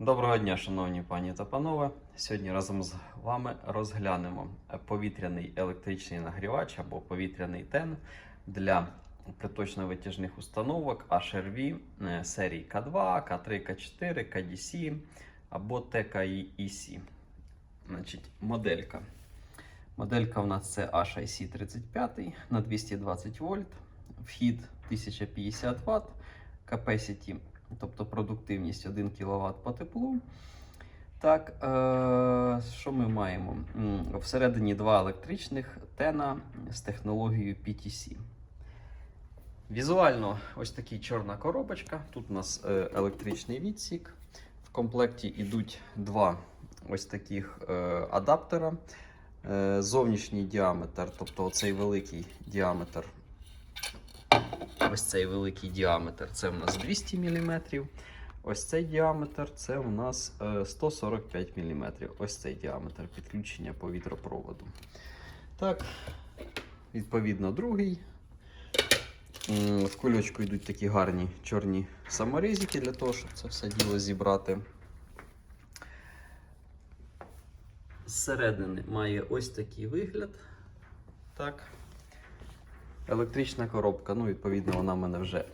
Доброго дня, шановні пані та панове. Сьогодні разом з вами розглянемо повітряний електричний нагрівач або повітряний тен для приточно-витяжних установок HRV е, серії К2, К3, К4, KDC або TKI-EC. Значить, моделька. Моделька у нас це HIC35 на 220 вольт, вхід 1050 Вт, capacity тобто продуктивність 1 кВт по теплу. Так, е, що ми маємо? Всередині два електричних тена з технологією PTC. Візуально ось така чорна коробочка. Тут у нас е, електричний відсік. В комплекті йдуть два ось таких е, адаптера. Е, зовнішній діаметр, тобто оцей великий діаметр Ось цей великий діаметр це у нас 200 мм. Ось цей діаметр це у нас е, 145 мм. Ось цей діаметр підключення повітропроводу. Так, відповідно, другий. В кульочку йдуть такі гарні чорні саморізики для того, щоб це все діло зібрати. Зсередини має ось такий вигляд. Так. Електрична коробка, ну, відповідно, вона в мене вже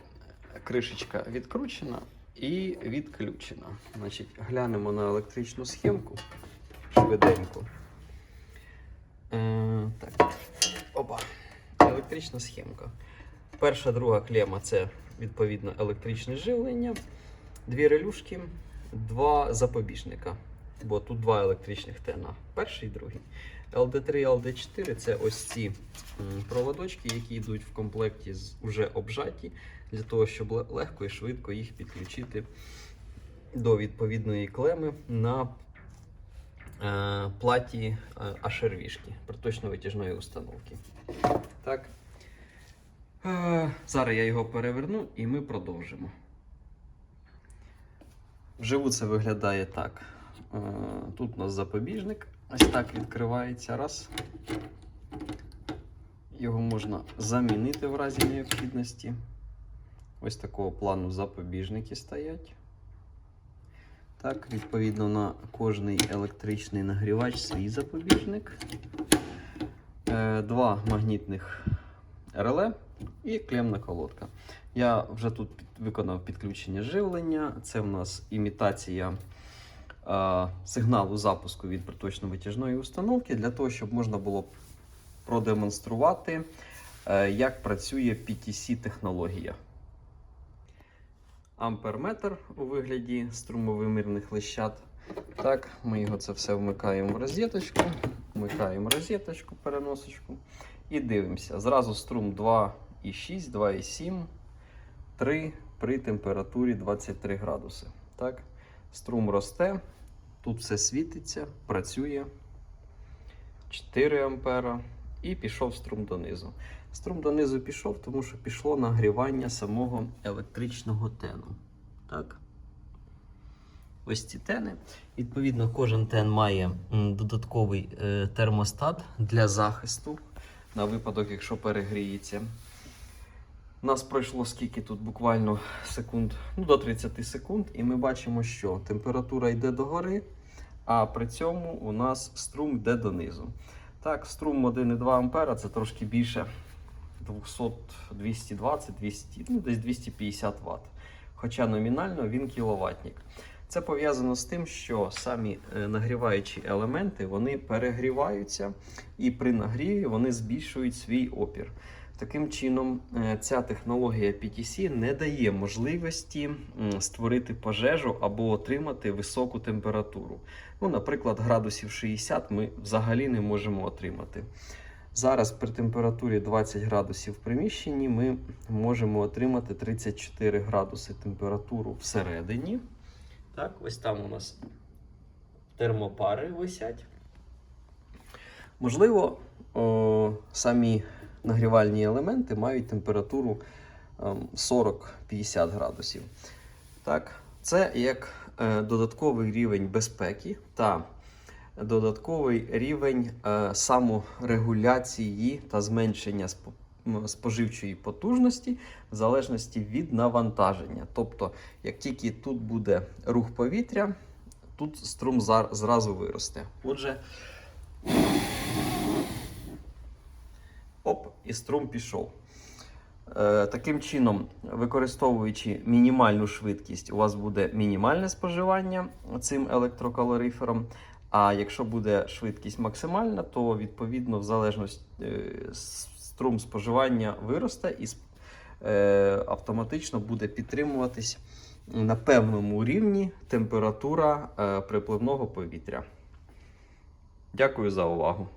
кришечка відкручена і відключена. Значить, глянемо на електричну схемку швиденько. Е, так. Опа. Електрична схемка. Перша, друга клема це відповідно електричне живлення, дві релюшки, два запобіжника. Бо тут два електричних тена. Перший і другий. LD3 і LD4 це ось ці проводочки, які йдуть в комплекті з уже обжаті, для того, щоб легко і швидко їх підключити до відповідної клеми на е, платі е, HRV-шки, проточно-витяжної установки. Так. Е, зараз я його переверну і ми продовжимо. Вживу це виглядає так. Е, Тут у нас запобіжник. Ось так відкривається раз. Його можна замінити в разі необхідності. Ось такого плану запобіжники стоять. Так, відповідно на кожний електричний нагрівач свій запобіжник. Е, Два магнітних реле і клемна колодка. Я вже тут виконав підключення живлення. Це в нас імітація сигналу запуску від проточно-витяжної установки для того, щоб можна було продемонструвати, е, як працює PTC-технологія. Амперметр у вигляді струмовимірних лищат. Так, ми його це все вмикаємо в розеточку, вмикаємо розеточку, переносочку і дивимося. Зразу струм 2,6, 2,7, 3 при температурі 23 градуси. Так, струм росте, тут все світиться, працює. 4 ампера і пішов струм донизу. Струм донизу пішов, тому що пішло нагрівання самого електричного тену. Так. Ось ці тени. Відповідно, кожен тен має додатковий е, термостат для захисту на випадок, якщо перегріється. Нас пройшло скільки тут буквально секунд, ну до 30 секунд, і ми бачимо, що температура йде догори, а при цьому у нас струм йде донизу. Так, струм 1,2 А це трошки більше 200, 220, 200, ну, десь 250 Вт. Хоча номінально він кіловатник. Це пов'язано з тим, що самі е, нагріваючі елементи вони перегріваються, і при нагріві вони збільшують свій опір. Таким чином, е, ця технологія PTC не дає можливості створити пожежу або отримати високу температуру. Ну, наприклад, градусів 60 ми взагалі не можемо отримати. Зараз при температурі 20 градусів в приміщенні ми можемо отримати 34 градуси температуру всередині. Так, ось там у нас термопари висять. Можливо, о, самі нагрівальні елементи мають температуру ем, 40-50 градусів. Так, це як е, додатковий рівень безпеки та додатковий рівень е, саморегуляції та зменшення споживчої потужності в залежності від навантаження. Тобто, як тільки тут буде рух повітря, тут струм зразу виросте. Отже, і струм пішов. Е, Таким чином, використовуючи мінімальну швидкість, у вас буде мінімальне споживання цим електрокалорифером. А якщо буде швидкість максимальна, то відповідно в залежності е, струм споживання виросте і е, автоматично буде підтримуватись на певному рівні температура припливного повітря. Дякую за увагу.